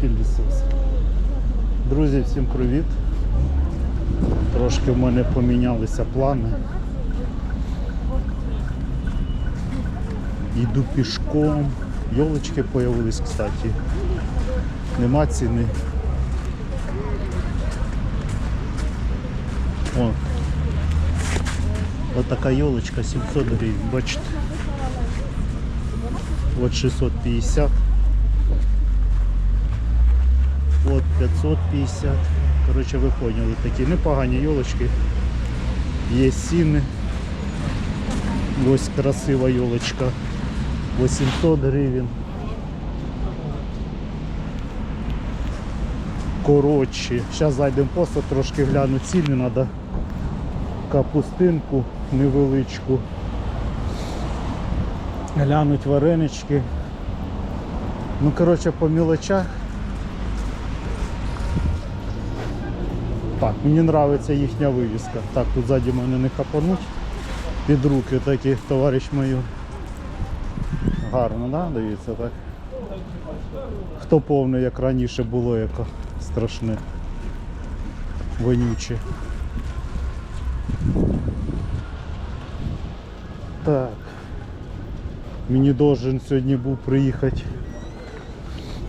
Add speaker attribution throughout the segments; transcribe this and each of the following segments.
Speaker 1: пілісос. Друзі, всім привіт. Трошки в мене помінялися плани. Йду пішком. Йолочки появились, кстати. Нема ціни. О. Ось така йолочка 700 гривень, бачите. От 650. От 550. Коротше, ви поняли, такі непогані йолочки. Є сіни. Ось красива йолочка. 800 гривень. Коротше, зараз зайдемо просто трошки гляну ціни, треба капустинку невеличку. Глянуть варенички. Ну, коротше, по мілочах. Так, мені подобається їхня вивіска. Так, тут ззаді мене не хапануть. Під руки такі, товариш мою. Гарно, да? Дивіться, так? Хто повний, як раніше було, яке страшне. Вонюче. Так. Мені должен сьогодні був приїхати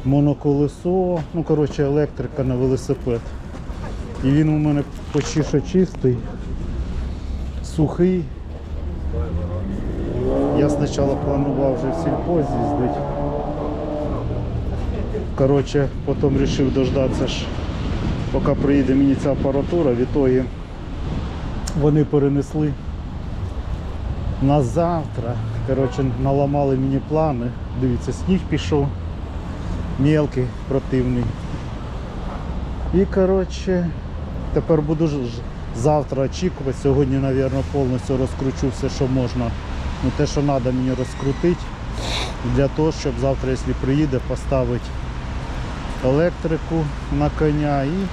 Speaker 1: моноколесо, ну коротше електрика на велосипед. І він у мене почти що чистий, сухий. Я спочатку планував вже в сільпо з'їздити. Коротше, потім вирішив дождатися поки приїде мені ця апаратура, в ітогі вони перенесли на завтра. Коротше, наламали мені плани. Дивіться, сніг пішов. Мелкий, противний. І коротше, тепер буду завтра очікувати. Сьогодні, мабуть, повністю розкручу все, що можна. Ну, те, що треба мені розкрутити. Для того, щоб завтра, якщо приїде, поставити електрику на коня і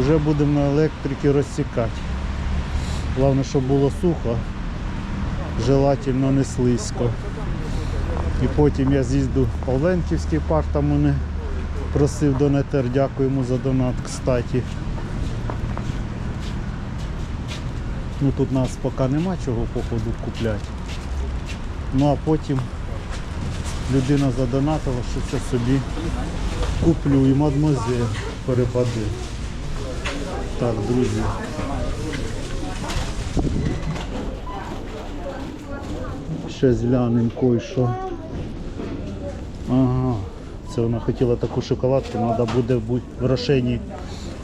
Speaker 1: вже будемо на електриці розсікати. Головне, щоб було сухо желательно не слизько. І потім я з'їзду в Павленківський парк, там мене просив донатер, дякую йому за донат, кстати. Ну тут нас поки нема чого походу купляти. Ну а потім людина задонатила, що це собі куплю і мадмозель перепаде. Так, друзі. Ще зглянемо кое-що. Ага, це вона хотіла таку шоколадку, треба буде бу- в рошені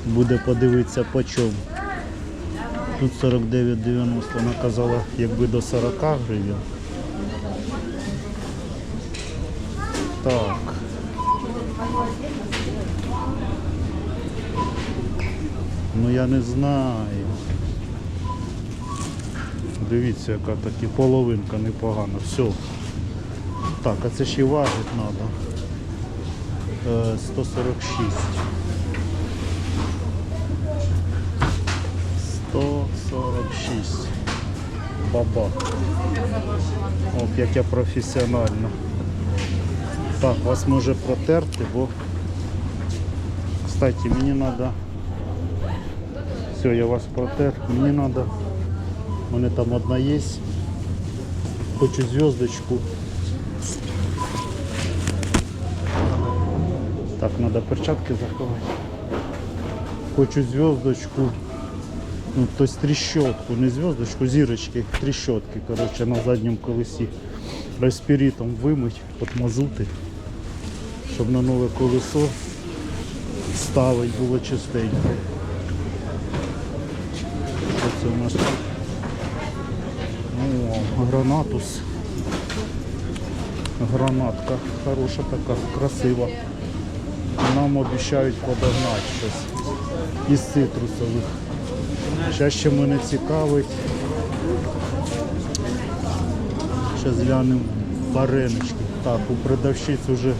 Speaker 1: буде подивитися по чому. Тут 49,90, вона казала, якби до 40 гривень. Так. Ну я не знаю. Дивіться, яка такі половинка непогана. Все. Так, а це ще важить треба. 146. 146. Баба. От як я професіонально. Так, вас може протерти, бо кстати, мені треба. Все, я вас протер. Мені треба. У мене там одна є. Хочу звездочку. Так, треба перчатки заховати. Хочу звездочку. Ну, то есть трещотку, не звездочку, зірочки, трещотки, короче, на задньому колесі. Респіритом вимить, отмазути, щоб на нове колесо ставить було чистенько. Що це у нас? О, гранатус. Гранатка хороша така, красива. Нам обіцяють подогнати щось із цитрусових. Ще мене цікавить. Зараз глянемо варенички. Так, у продавщиць вже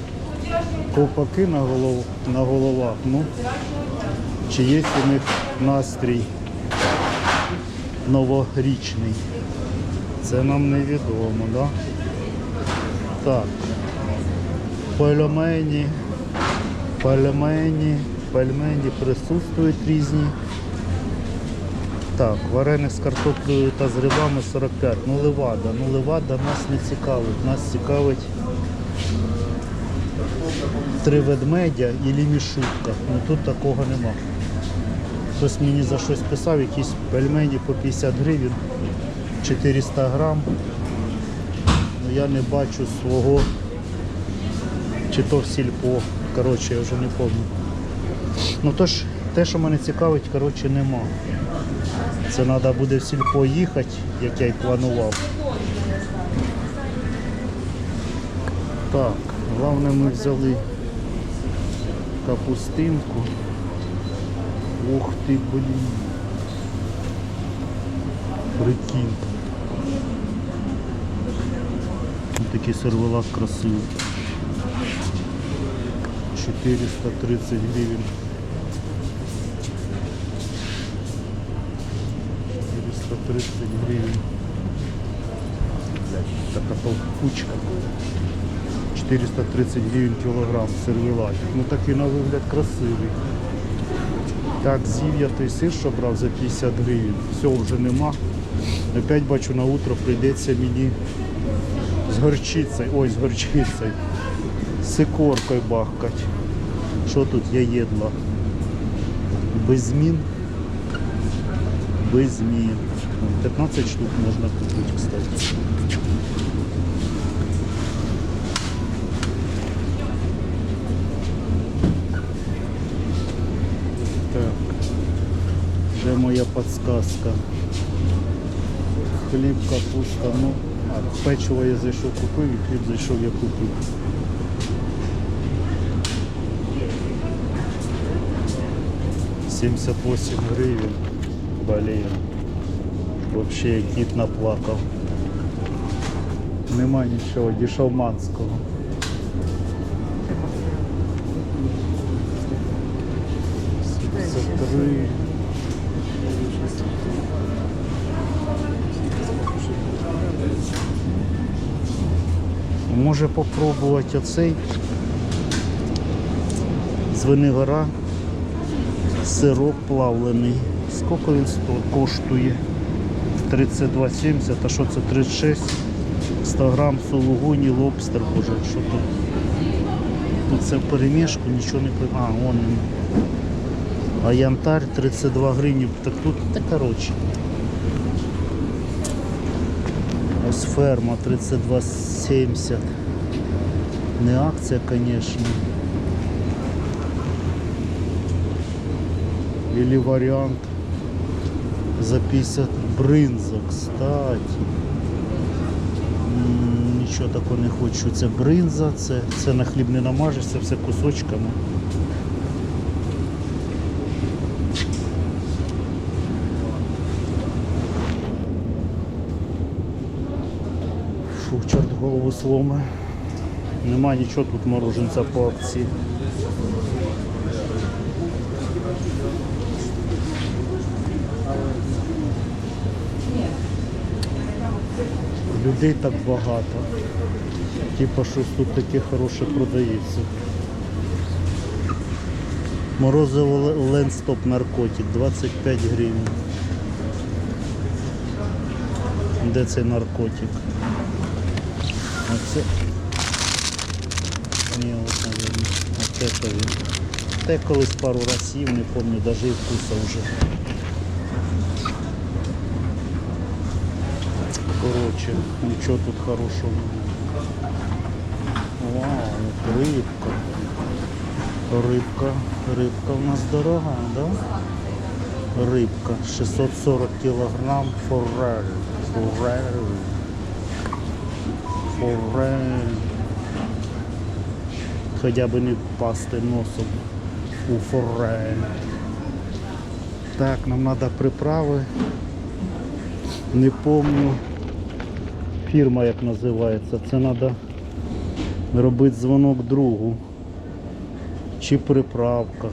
Speaker 1: ковпаки на, голов... на головах. Ну, чи є у них настрій новорічний? Це нам невідомо, да? Так. Пельмені Пельмені, пельмені присутствують різні. Так, вареник з картоплею та з грибами 45. Ну левада. Ну левада нас не цікавить. Нас цікавить три ведмедя і лімішутка. Ну тут такого нема. Хтось мені за щось писав, якісь пельмені по 50 гривень, 400 грам. Ну я не бачу свого, чи то в сільпо. Коротше, я вже не пам'ятаю. Ну то ж, те, що мене цікавить, коротше, нема. Це треба буде в сільпо їхати, як я й планував. Так, головне ми взяли капустинку. Ух ти, блін. Прикинь. Такий сервелат красивий. 430 гривень. 430 гривень. Така толкучка. 430 гривень кілограм сервелатик. Ну такий на вигляд красивий. Так, зів'я той сир, що брав за 50 гривень. Все, вже нема. Опять бачу на утро прийдеться мені з горчицею, ой, з горчицею, з ікоркою бахкать. Що тут я їдла? Без змін. Без змін. 15 штук можна купити, кстати. Так. Де моя подсказка? Хліб, капуста, ну, а печиво я зайшов купив і хліб зайшов я купив. Сімдесят восемь гривень. Блін. Вообще кіт наплакав. Нема нічого. Сімдесят три. Може попробувати оцей з Венигора сироп плавлений. Скільки він коштує? 32,70, а що це 36? 100 грам сулугуні, лобстер, боже, що тут? Тут це в перемішку, нічого не А, вон він. А янтарь 32 гривні. Так тут, та коротше. Ось ферма 32,70. Не акція, звісно. Или варіант за 50 бринза, кстати. Нічого такого не хочу. Це бринза, це, це на хліб не намажешся, все кусочками. Фу, чорт голову сломи. Нема нічого тут мороженця по акції. Людей так багато. Типа щось тут таке хороше продається. Морозиво Ленстоп наркотик 25 гривень. Де цей наркотик? Оце. Ні, от, наверное, от это він. Те колись пару разів, не пам'ятаю, навіть і вкуса вже. Короче, нічого тут хорошого. Вау, рибка. Рибка. Рибка у нас дорога, да? Рибка. 640 кілограм форель. Форель. Форель. Хоча б не впасти носом у форель. Так, нам треба приправи. Не помню фірма як називається. Це треба робити дзвонок другу. Чи приправка.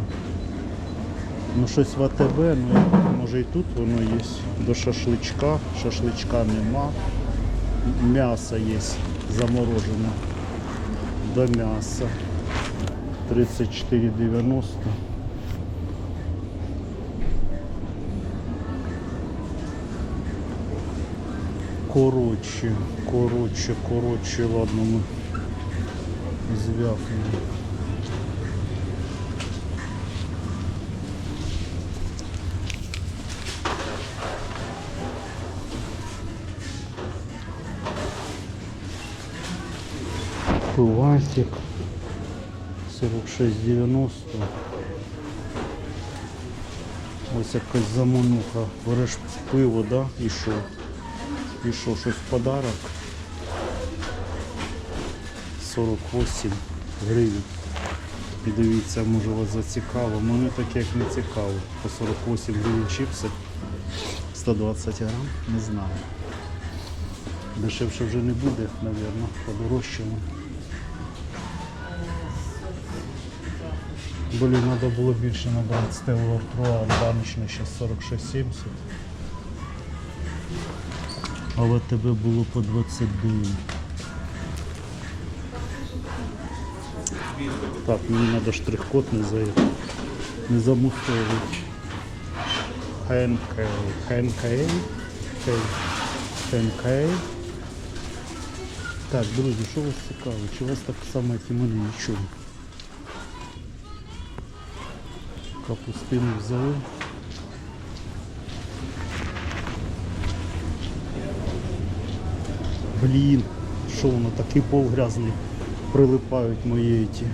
Speaker 1: Ну щось в АТБ, ну може і тут воно є. До шашличка. Шашличка нема. М'ясо є заморожене. До м'яса. 34,90. Коротше, коротше, коротше, ладно, ми зв'якнемо. Пивасик 46,90. Ось якась замануха. Береш пиво, да? І що? Що, щось в подарок? 48 гривень. І може вас зацікаво. Мене таке як не цікаво. По 48 гривень чіпси. 120 грам, не знаю. Дешевше вже не буде, мабуть, подорожчало. Блін, треба було більше набрати Стеллу Артруа, баночне зараз 46,70. Але тебе було по 29. Так, мені треба штрих-код не за не замусовувати. ХНК. ХНК. ХНК. Так, друзі, що вас цікавить? Чи вас так само, як і мене нічого? Капустину взяли. Блін, що воно такий повгрязний. Прилипають мої ті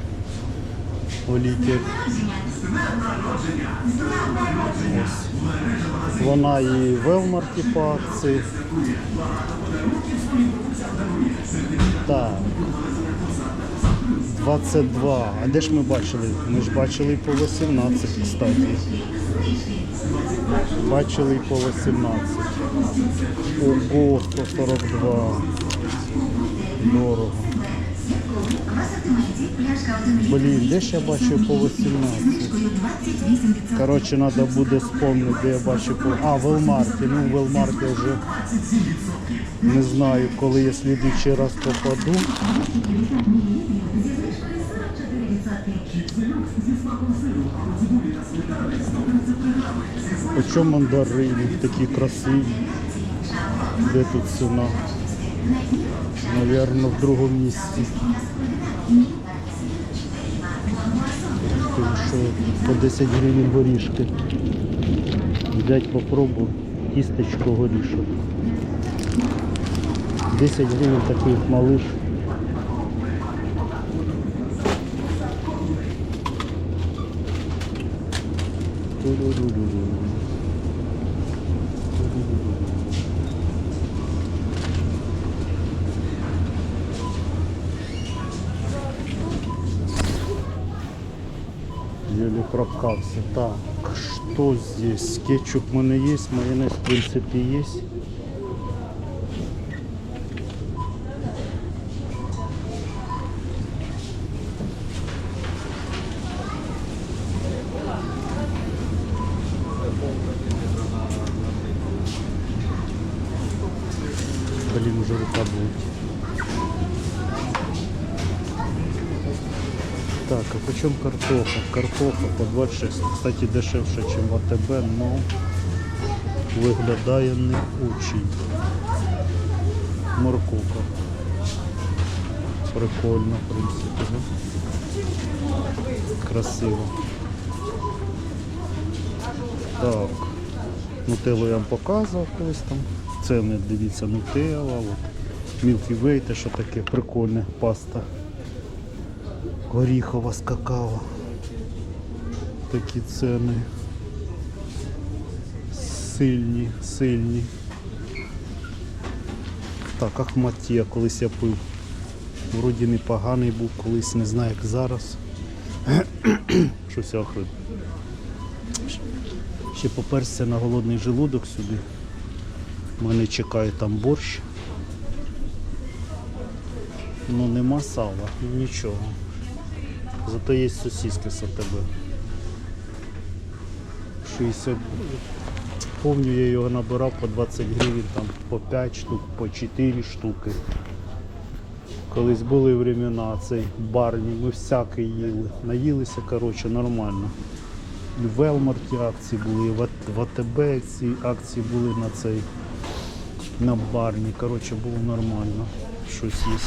Speaker 1: оліки. Вона і в Елмарті по акції. Так. 22. А де ж ми бачили? Ми ж бачили по 18, кстати. Бачили по 18. Ого, 142. Дорого. Блін, де ж я бачив по 18? Коротше, треба буде спомнити, де я бачив по... А, в Елмарті. Ну, в Елмарті вже не знаю, коли я слідуючий раз попаду. Почому мандарини такі красиві? Де тут ціна? Навірно, в другому місці. Тому що по 10 гривень горішки. Взять попробую кісточку горішок. 10 гривень такий малыш. Ту-ду-ду-ду-ду. Еле. Так, что здесь? Кетчуп у мене есть, майонез в принципе есть. Блин, уже рука будет. Так, а почем картоха? Картоха по 26. Кстати, дешевше, ніж в АТБ, но виглядає не очень. Морковка. Прикольно, в принципі. Красиво. Так. Нутеллу я вам показував колись там. Це не дивіться, нутелла. От. Milky Way, те, що таке прикольне паста. Горіхова з какао. Такі ціни. Сильні, сильні. Так, Ахматія колись я пив. Вроді непоганий був колись, не знаю як зараз. Щось охрип. Ще поперся на голодний желудок сюди. Мене чекає там борщ. Ну нема сала, нічого. Зато є сосиски з АТБ. 60. Помню, я його набирав по 20 гривень, там по 5 штук, по 4 штуки. Колись були времена цей барні, ми всяке їли. Наїлися, коротше, нормально. І в Велмарті акції були, і в АТБ ці акції були на цей на барні. Коротше, було нормально. Щось є.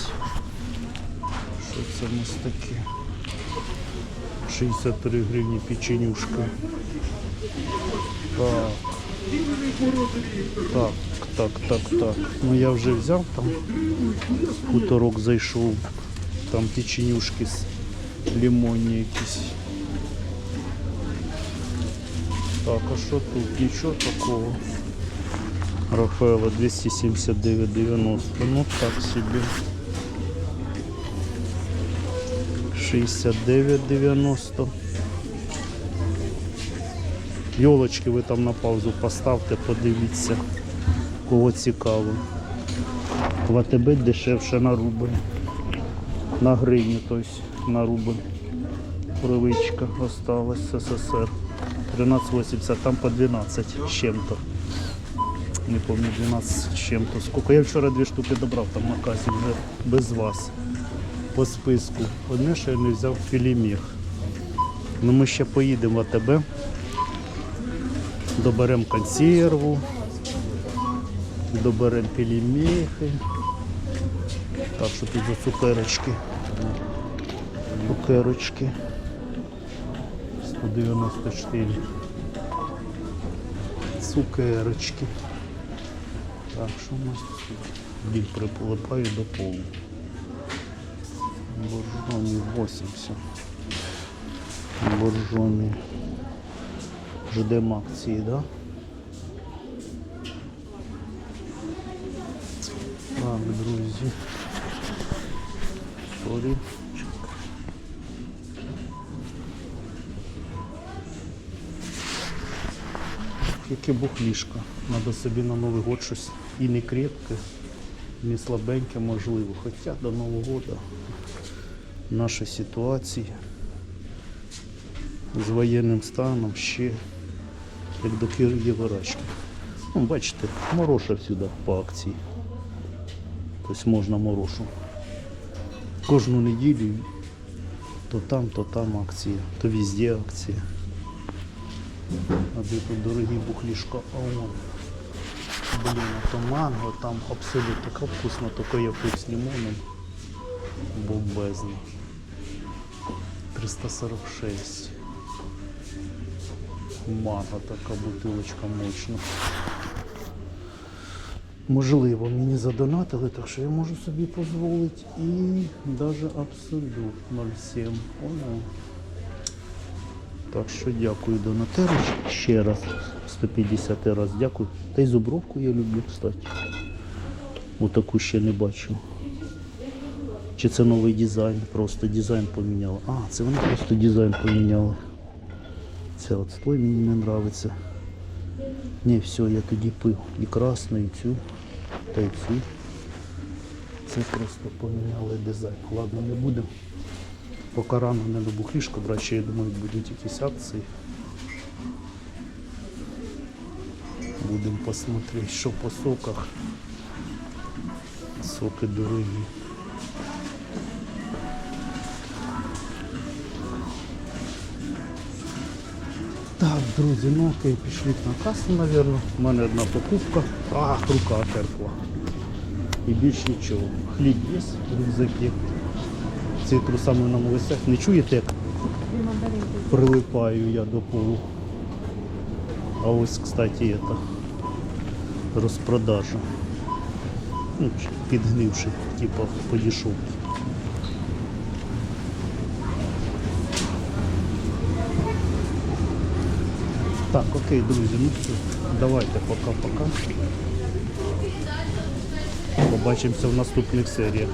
Speaker 1: Що це у нас таке? 63 гривні печенюшка. Так. Так, так, так, так. Ну я вже взяв там. Хуторок зайшов. Там печенюшки з лимонні якісь. Так, а що тут? Нічого такого. Рафаела 279,90. Ну так собі. 69,90. Йолочки ви там на паузу поставте, подивіться, кого цікаво. В АТБ дешевше на рубль. На гривню, тобто на рубль. Привичка осталась СССР. 13,80, там по 12 з чим-то. Не пам'ятаю, 12 з чим-то. Скільки? Я вчора дві штуки добрав там на касі вже без вас. По списку. Одне, що я не взяв філіміг. Ну ми ще поїдемо в АТБ. Доберемо консерву, доберемо пельмехи. Так, що тут за цукерочки. Цукерочки. 194. Цукерочки. Так, що у нас тут? Біль прилипаю до полу. Боржомі 80. Боржомі. Ждемо акції, да? Так, друзі. Сорі. Яке бухлішко. Надо собі на Новий год щось і не крепке, не слабеньке можливо. Хоча до Нового года наша ситуація з воєнним станом ще як до Києва-Рачки. Ну, бачите, мороша всюди по акції. Тобто можна морошу. Кожну неділю то там, то там акція, то везде акція. А де тут дорогі бухлішка? А вон. Блін, а то манго, там абсолютно така вкусно, тільки я з лимоном. Бомбезно. 346. Манго така бутилочка мощна. Можливо, мені задонатили, так що я можу собі дозволити і навіть абсолют 0,7. Понял? Так що дякую донатеру ще раз. 150 раз дякую. Та й зубровку я люблю, кстати. Отаку ще не бачив. Чи це новий дизайн? Просто дизайн поміняли. А, це вони просто дизайн поміняли. Це от стой мені не подобається. Ні, все, я тоді пив. І красну, і цю, та й цю. Це просто поміняли дизайн. Ладно, не будемо. Поки рано не до бухлішка брати, ще я думаю, будуть якісь акції. Будемо посмотрети, що по соках. Соки дорогі. Так, друзі, ну окей, пішли на касу, мабуть. У мене одна покупка. А, рука терпла. І більш нічого. Хліб є, рюкзаки. Цитрусами на молосях. Не чуєте, як прилипаю я до полу. А ось, кстати, это розпродажа. Ну, підгнивши, типа по Так, окей, друзі, ну все, давайте пока-пока. Побачимося в наступних серіях.